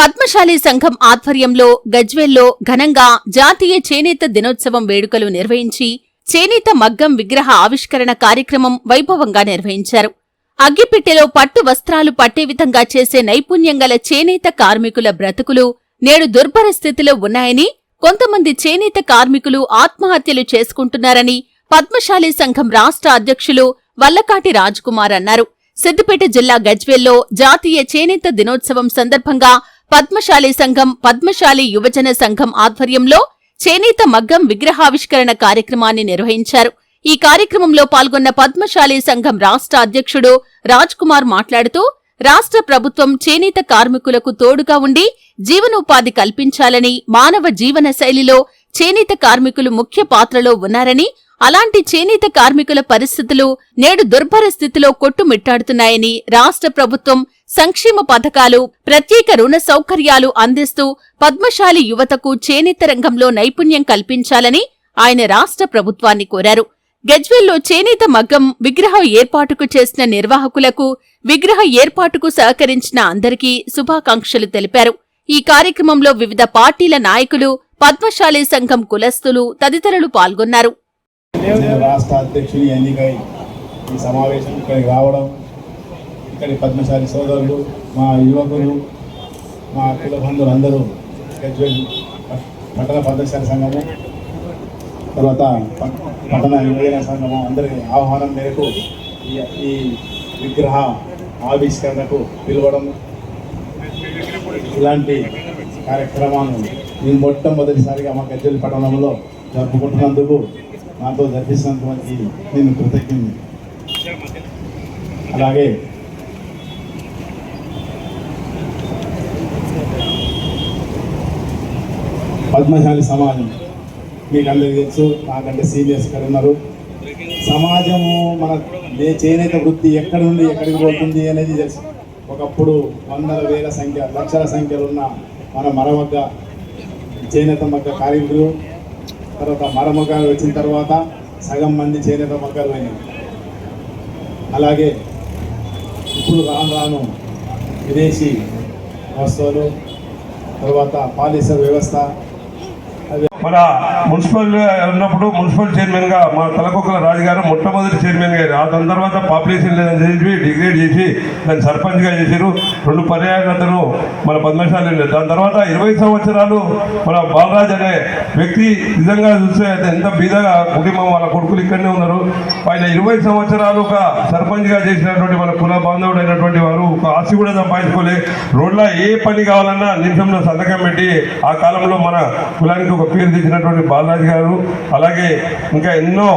పద్మశాలి సంఘం ఆధ్వర్యంలో గజ్వేల్లో ఘనంగా జాతీయ చేనేత దినోత్సవం వేడుకలు నిర్వహించి చేనేత మగ్గం విగ్రహ ఆవిష్కరణ కార్యక్రమం వైభవంగా నిర్వహించారు. అగ్గిపెట్టెలో పట్టు వస్త్రాలు పట్టే విధంగా చేసే నైపుణ్యం గల చేనేత కార్మికుల బ్రతుకులు నేడు దుర్భర స్థితిలో ఉన్నాయని కొంతమంది చేనేత కార్మికులు ఆత్మహత్యలు చేసుకుంటున్నారని పద్మశాలి సంఘం రాష్ట్ర అధ్యక్షులు వల్లకాటి రాజ్కుమార్ అన్నారు. సిద్దిపేట జిల్లా గజ్వేల్లో జాతీయ చేనేత దినోత్సవం సందర్భంగా పద్మశాలి సంఘం పద్మశాలి యువజన సంఘం ఆధ్వర్యంలో చేనేత మగ్గం విగ్రహావిష్కరణ కార్యక్రమాన్ని నిర్వహించారు. ఈ కార్యక్రమంలో పాల్గొన్న పద్మశాలి సంఘం రాష్ట్ర అధ్యక్షుడు రాజ్ కుమార్ మాట్లాడుతూ రాష్ట్ర ప్రభుత్వం చేనేత కార్మికులకు తోడుగా ఉండి జీవనోపాధి కల్పించాలని మానవ జీవన శైలిలో చేనేత కార్మికులు ముఖ్య పాత్రలో ఉన్నారని అలాంటి చేనేత కార్మికుల పరిస్థితులు నేడు దుర్భర స్థితిలో కొట్టుమిట్టాడుతున్నాయని రాష్ట్ర ప్రభుత్వం సంక్షేమ పథకాలు ప్రత్యేక రుణ సౌకర్యాలు అందిస్తూ పద్మశాలి యువతకు చేనేత రంగంలో నైపుణ్యం కల్పించాలని ఆయన రాష్ట్ర ప్రభుత్వాన్ని కోరారు. గజ్వేల్లో చేనేత మగ్గం విగ్రహం ఏర్పాటుకు చేసిన నిర్వాహకులకు విగ్రహ ఏర్పాటుకు సహకరించిన అందరికీ శుభాకాంక్షలు తెలిపారు. ఈ కార్యక్రమంలో వివిధ పార్టీల నాయకులు పద్మశాలి సంఘం కులస్తులు తదితరులు పాల్గొన్నారు. నేను రాష్ట్ర అధ్యక్షుని ఎన్నికై ఈ సమావేశం ఇక్కడికి రావడం ఇక్కడి పద్మశాలి సోదరులు మా యువకులు మా కుల బంధువులు అందరూ పట్టణ పద్మశాలి సంఘము తర్వాత పట్టణ యువజన సంఘము అందరి ఆహ్వానం మేరకు ఈ- ఈ విగ్రహ ఆవిష్కరణకు పిలవడం ఇలాంటి కార్యక్రమాలు నేను మొట్టమొదటిసారిగా మా గజ్వేల్ పట్టణంలో జరుపుకుంటున్నందుకు నాతో జరిపిస్తున్నటువంటి నేను కృతజ్ఞని అలాగే పద్మశాలి సమాజం మీకు అందరికీ తెలుసు నాకంటే సీనియర్స్ ఇక్కడ ఉన్నారు. సమాజము మన ఏ చేనేత వృత్తి ఎక్కడి నుండి ఎక్కడికి పోతుంది అనేది తెలుసు. ఒకప్పుడు వందల వేల సంఖ్య లక్షల సంఖ్యలో ఉన్న మన మరమగ్గ చేనేత మగ్గ కార్మికులు తర్వాత మరమగ్గాలు వచ్చిన తర్వాత సగం మంది చేనేత మగ్గాలు అయినాయి అలాగే ఇప్పుడు రాను రాను విదేశీ వస్తువులు తర్వాత పాలిసర్ వ్యవస్థ మన మున్సిపల్ ఉన్నప్పుడు మున్సిపల్ చైర్మన్గా మన తలకొక్కల రాజు గారు మొట్టమొదటి చైర్మన్ గారు ఆ దాని తర్వాత పాపులేషన్ లేదని చెప్పి డిగ్రేడ్ చేసి దాన్ని సర్పంచ్గా చేశారు. రెండు పర్యాయతను మన పద్మశాలి దాని తర్వాత ఇరవై సంవత్సరాలు మన బాలరాజ్ అనే వ్యక్తి నిజంగా చూస్తే ఎంత బీదగా కుటుంబం వాళ్ళ కొడుకులు ఇక్కడనే ఉన్నారు. ఆయన ఇరవై సంవత్సరాలు ఒక సర్పంచ్గా చేసినటువంటి మన కుల బాంధవుడైనటువంటి అయినటువంటి వారు ఒక ఆస్తి కూడా సంపాదించుకోలే. రోడ్ల ఏ పని కావాలన్నా నిమిషంలో సంతకం పెట్టి ఆ కాలంలో మన కులానికి ఒక పేరు తెచ్చినటువంటి బాలరాజు గారు అలాగే ఇంకా ఎన్నో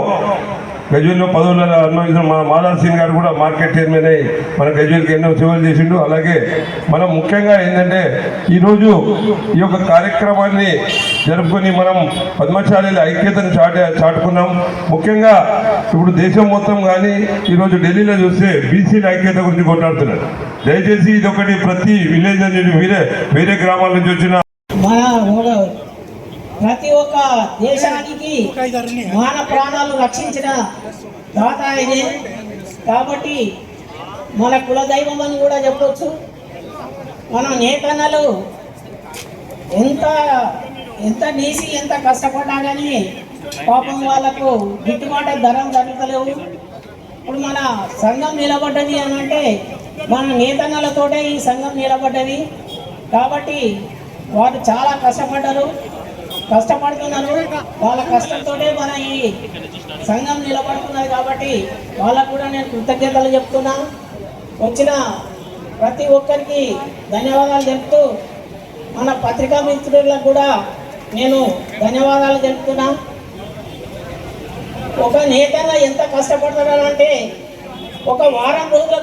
గజ్వేల్లో పదవులలో అనుభవించిన మన మాధవ్ సింగ్ గారు కూడా మార్కెట్ చైర్మన్ అయి మన గజ్వేల్కి ఎన్నో సేవలు చేసిండు. అలాగే మనం ముఖ్యంగా ఏంటంటే ఈరోజు ఈ యొక్క కార్యక్రమాన్ని జరుపుకొని మనం పద్మశాలిల ఐక్యతను చాట చాటుకున్నాం. ముఖ్యంగా ఇప్పుడు దేశం మొత్తం కానీ ఈరోజు ఢిల్లీలో చూస్తే బీసీల ఐక్యత గురించి కొట్లాడుతున్నారు. దయచేసి ఇది ఒకటి ప్రతి విలేజ్ నుంచి వేరే వేరే గ్రామాల నుంచి వచ్చిన ప్రతి ఒక్క దేశానికి మాన ప్రాణాలు రక్షించిన దాత ఇది కాబట్టి మన కులదైవం అని కూడా చెప్పొచ్చు. మన నేతన్నలు ఎంత ఎంత నీసి ఎంత కష్టపడ్డా కానీ పాపం వాళ్ళకు గిట్టుబాటు ధరం జరుగుతలేవు. ఇప్పుడు మన సంఘం నిలబడ్డది అని అంటే మన నేతన్నలతోటే ఈ సంఘం నిలబడ్డది. కాబట్టి వారు చాలా కష్టపడ్డారు. కష్టపడుతున్నారు. వాళ్ళ కష్టంతోనే మన ఈ సంఘం నిలబడుతున్నది కాబట్టి వాళ్ళకు కూడా నేను కృతజ్ఞతలు చెప్తున్నా. వచ్చిన ప్రతి ఒక్కరికి ధన్యవాదాలు చెప్తూ మన పత్రికా మిత్రులకు కూడా నేను ధన్యవాదాలు చెప్తున్నా ఒక నేతగా ఎంత కష్టపడతాడంటే ఒక వారం రోజుల